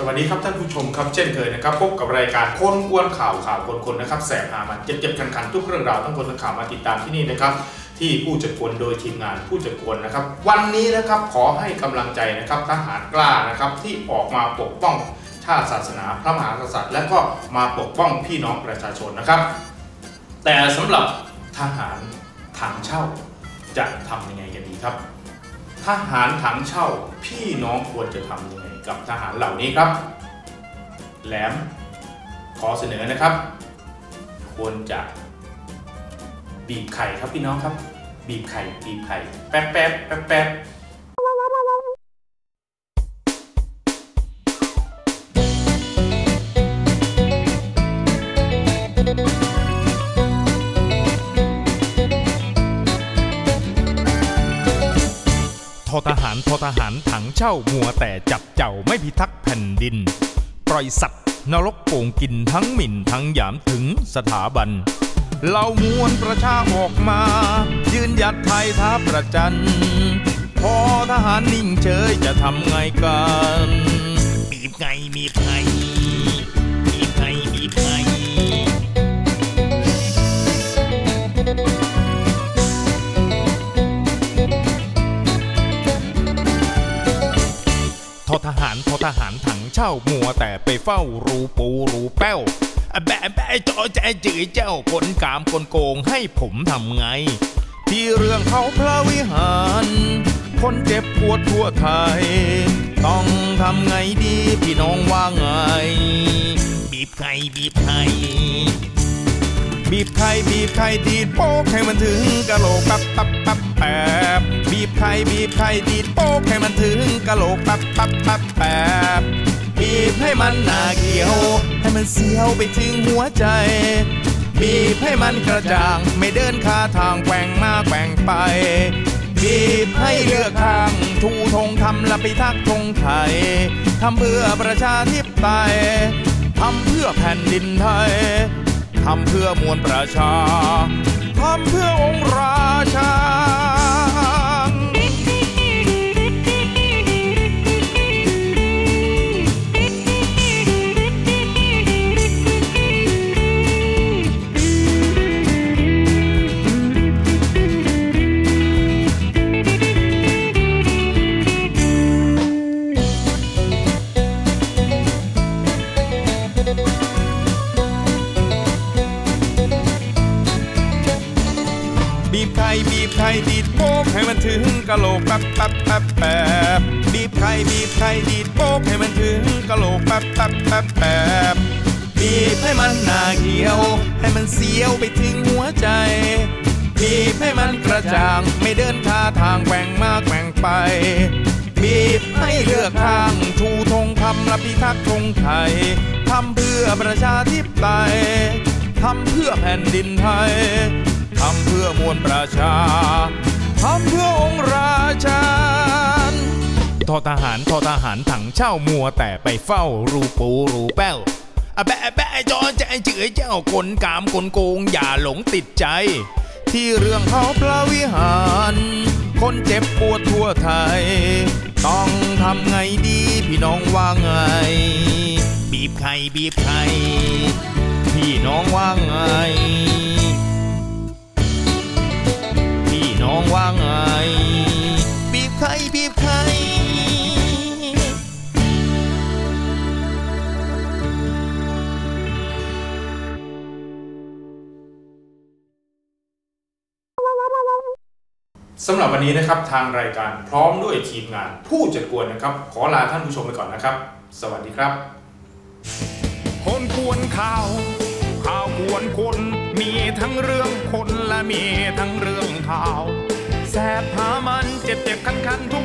สวัสดีครับท่านผู้ชมครับเช่นเคยนะครับพบกับรายการคนกวนข่าวข่าวคนๆนะครับแสบหามันเจ็บๆคันๆทุกเรื่องราวทั้งคนทั้งข่าวมาติดตามที่นี่นะครับ ที่ผู้จัดกวนโดยทีมงานผู้จัดกวนนะครับ วันนี้นะครับขอให้กำลังใจนะครับทหารกล้านะครับที่ออกมาปกป้องชาติศาสนาพระมหากษัตริย์ และก็มาปกป้องพี่น้องประชาชนนะครับ แต่สำหรับทหารถังเช่าจะทำยังไงกันดีครับ ทหารถังเช่าพี่น้องควรจะทำยังไง กับทหารเหล่านี้ครับ แหลมขอเสนอนะครับ ควรจะบีบไข่ครับพี่น้องครับ บีบไข่บีบไข่แป๊บแป๊บแป๊บแป๊บ ทอทหารททหารถังเช่ามัวแต่จับเจ้าไม่พิทักษ์แผ่นดิน ปล่อยสัตว์นรกโป่งกินทั้งหมิ่นทั้งหยามถึงสถาบัน เรามวลประชาออกมา ยืนหยัดไทยท้าประจัน พอทหารนิ่งเฉยจะทำไงกันบีบไงบีบไง ทอทหารทอทหารถังเช่ามัวแต่ไปเฝ้ารูปูรูแป้วแบะแบะจอแจจือเจ้าคนกามคนโกงให้ผมทำไง ที่เรื่องเขาพระวิหาร คนเจ็บปวดทั่วไทย ต้องทำไงดีพี่น้องว่าไง บีบไข่บีบไข่ บีบไข่บีบไข่ดีดโป๊กให้มันถึงกะโหลกปั๊บปั๊บปั๊บแปบบีบไข่บีบไข่ดีดโป๊กให้มันถึงกะโหลกปั๊บปั๊บปั๊บแปบบีบให้มันหนาเกี่ยว ให้มันเสียวไปถึงหัวใจ บีบให้มันกระจ่าง ไม่เดินคาทางแกว่งมาแกว่งไป บีบให้เลือกทางทูธงทำละไปทักธงไทยทำเพื่อประชาธิปไตยทำเพื่อแผ่นดินไทย ทำเพื่อมวลประชา ทำเพื่อองค์ บีบไข่บีบไข่ดีดโป๊กให้มันถึงกะโหลกแป๊บแป๊บแป๊บแป๊บบีบไข่บีบไข่ดีดโป๊กให้มันถึงกะโหลกแป๊บแป๊บแป๊บแป๊บบีบให้มันหนาเขียว ให้มันเสียวไปถึงหัวใจบีบให้มันกระจ่างไม่เดินท่าทางแกว่งมากแกว่งไปบีบให้เลือกทางชูธงคำและพิทักษ์ธงไทยทำเพื่อประชาธิปไตยทำเพื่อแผ่นดินไทย วลประชาทำเพื่อองค์ราชาทอทหารทอทหารถังเช่ามัวแต่ไปเฝ้ารูปูรูแป้วอะแบะแบะจอใจเจือเจ้าคนกามคนโกงอย่าหลงติดใจ ที่เรื่องเขาพระวิหาร คนเจ็บปวดทั่วไทย ต้องทำไงดีพี่น้องว่าไง บีบไข่บีบไข่พี่น้องว่าไง สำหรับวันนี้นะครับทางรายการพร้อมด้วยทีมงาน ผู้จัดกวนนะครับ ขอลาท่านผู้ชมไปก่อนนะครับ สวัสดีครับ คนกวนข่าวข่าวกวนคน มีทั้งเรื่องคนและมีทั้งเรื่องข่าวแสบหามันเจ็บเจ็บคันคันทุ